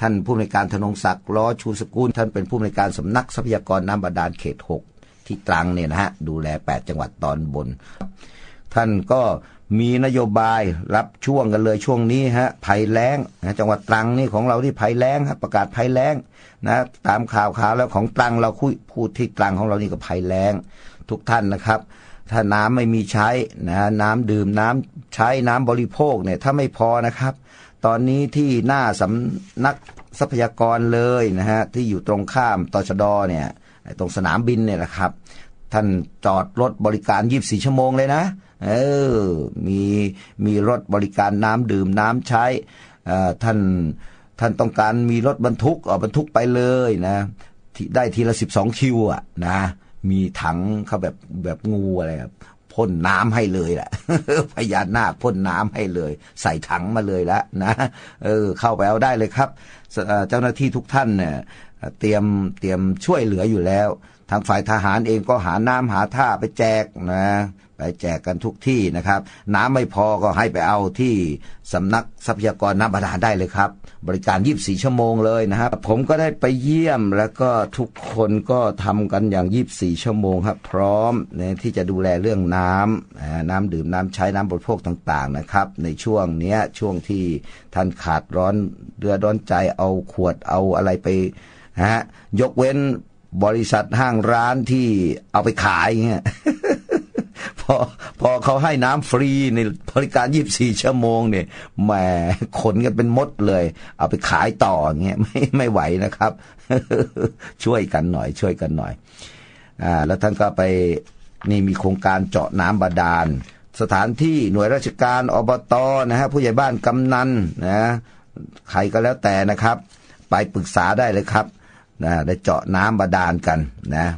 ท่านผู้อำนการธนงศักดิ์ล้อชูสกุลท่านเป็นผู้อำนการสำนักทรัพยากรน้ำบาดาลเขต 6 ที่ตรังเนี่ยนะฮะดูแล 8 จังหวัดตอนบน ท่านก็มีนโยบายรับช่วงกันเลยช่วงนี้ฮะภัยแล้งนะจังหวัดตรังนี่ของเราที่ภัยแล้งฮะประกาศภัยแล้งนะตามข่าวข่าวแล้วของตรังเราคุยพูดที่ตรังของเรานี่ก็ภัยแล้ง ทุกท่านนะครับ ถ้าน้ำไม่มีใช้นะน้ำดื่มน้ำใช้น้ำบริโภคเนี่ยถ้าไม่พอนะครับ ตอนนี้ที่หน้าสำนักทรัพยากรเลยนะฮะที่อยู่ตรงข้ามตชดเนี่ยตรงสนามบินเนี่ยนะครับ ท่านจอดรถบริการ 24 ชั่วโมงเลยนะเออมีมีรถบริการน้ำดื่มน้ำใช้ท่านท่านต้องการมีรถบรรทุกเอาบรรทุกไปเลยนะได้ทีละ 12 คิวอะนะ มีถังเขาแบบแบบงูอะไรแบบพ่นน้ำให้เลยแหละพญานาคพ่นน้ำให้เลย ใส่ถังมาเลยแล้วนะ เออ เข้าไปเอาได้เลยครับเจ้าหน้าที่ทุกท่านเนี่ย เตรียมเตรียมช่วยเหลืออยู่แล้ว ทางฝ่ายทหารเองก็หาน้ำหาท่าไปแจกนะไปแจกกันทุกที่นะครับ น้ำไม่พอก็ให้ไปเอาที่สำนักทรัพยากรน้ำบาดาลได้เลยครับ บริการ 24 ชั่วโมงเลยนะครับ ผมก็ได้ไปเยี่ยมแล้วก็ทุกคนก็ทำกันอย่าง 24 ชั่วโมงครับ พร้อมนะที่จะดูแลเรื่องน้ำอ่าน้ำดื่มน้ำใช้น้ำบริโภคต่าง ๆนะครับ ในช่วงเนี้ยช่วงที่ท่านขาดร้อนเรือร้อนใจเอาขวดเอาอะไรไปฮะยกเว้นบริษัทห้างร้านที่เอาไปขายเงี้ยพอพอเขาให้น้ำฟรีในบริการ 24 ชั่วโมงเนี่ยแหมขนกันเป็นมดเลย เอาไปขายต่อเงี้ยไม่ไม่ไหวนะครับ ช่วยกันหน่อย ช่วยกันหน่อยอ่าแล้วท่านก็ไปนี่มีโครงการเจาะน้ำบาดาล สถานที่หน่วยราชการอบตนะฮะผู้ใหญ่บ้านกำนันนะใครก็แล้วแต่นะครับ ไปปรึกษาได้เลยครับ นะได้เจาะน้ำบาดาลกันนะ